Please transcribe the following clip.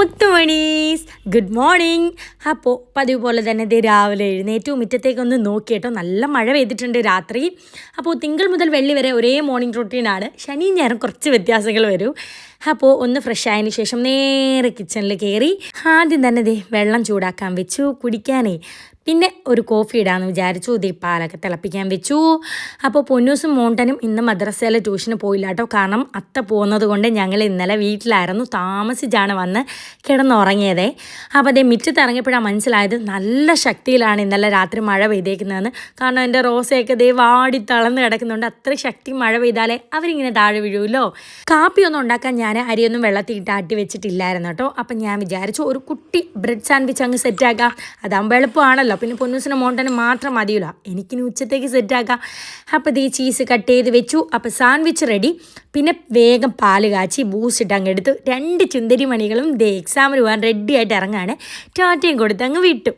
മുത്തുമണീസ്. Good morning അപ്പോൾ പതിവ് പോലെ തന്നെ ഇത് രാവിലെ എഴുന്നേറ്റു. മുറ്റത്തേക്കൊന്ന് നോക്കിയിട്ടോ നല്ല മഴ പെയ്തിട്ടുണ്ട് രാത്രി. അപ്പോൾ തിങ്കൾ മുതൽ വെള്ളി വരെ ഒരേ മോർണിംഗ് റൂട്ടീനാണ് ശനി ഞായറും കുറച്ച് വ്യത്യാസങ്ങൾ വരും. അപ്പോൾ ഒന്ന് ഫ്രഷ് ആയതിന് ശേഷം നേരെ കിച്ചണിൽ കയറി ആദ്യം തന്നെ ദേ വെള്ളം ചൂടാക്കാൻ വെച്ചു. കുടിക്കാനേ പിന്നെ ഒരു കോഫി ഇടാമെന്ന് വിചാരിച്ചു. ദേ പാലൊക്കെ തിളപ്പിക്കാൻ വെച്ചു. അപ്പോൾ പൊന്നൂസും മോണ്ടനും ഇന്ന് മദ്രസയിലെ ട്യൂഷന് പോയില്ല കേട്ടോ കാരണം അത്ത പോകുന്നത് കൊണ്ട് ഞങ്ങൾ ഇന്നലെ വീട്ടിലായിരുന്നു. താമസിച്ചാണ് വന്ന് കിടന്നുറങ്ങിയതേ. അപ്പോൾ അതേ മിറ്റത്ത് ഇറങ്ങിയപ്പോഴാണ് മനസ്സിലായത് നല്ല ശക്തിയിലാണ് ഇന്നലെ രാത്രി മഴ പെയ്തേക്കുന്നതെന്ന്. കാരണം എന്റെ റോസയൊക്കെ ദേ വാടി തളർന്ന് കിടക്കുന്നുണ്ട്. അത്ര ശക്തി മഴ പെയ്താലേ അവരിങ്ങനെ താഴെ വീഴുമല്ലോ കാപ്പിയൊന്നും ഉണ്ടാക്കാൻ ഞാൻ അരിയൊന്നും വെള്ളത്തിൽ ഇട്ട് ആട്ടി വെച്ചിട്ടില്ലായിരുന്നു കേട്ടോ. അപ്പം ഞാൻ വിചാരിച്ചു ഒരു കുട്ടി ബ്രെഡ് സാൻഡ്വിച്ച് അങ്ങ് സെറ്റാക്കാം. അതാകുമ്പോൾ എളുപ്പമാണല്ലോ. പിന്നെ പൊന്നൂസിന് മോണ്ടന് മാത്രം മതിയില്ല. എനിക്കിനി ഉച്ചത്തേക്ക് സെറ്റാക്കാം. അപ്പോൾ ഈ ചീസ് കട്ട് ചെയ്ത് വെച്ചു. അപ്പോൾ സാൻഡ്വിച്ച് റെഡി പിന്നെ വേഗം പാൽ കാച്ചി ബൂസ്റ്റ് ഇട്ട് അങ്ങ് എടുത്തു രണ്ട് ചുന്തരി മണികളും ദേ എക്സാമിന് പോകാൻ റെഡി ആയിട്ട് ഇറങ്ങാണ്. ടാറ്റയും കൊടുത്ത് അങ്ങ് വിട്ടു.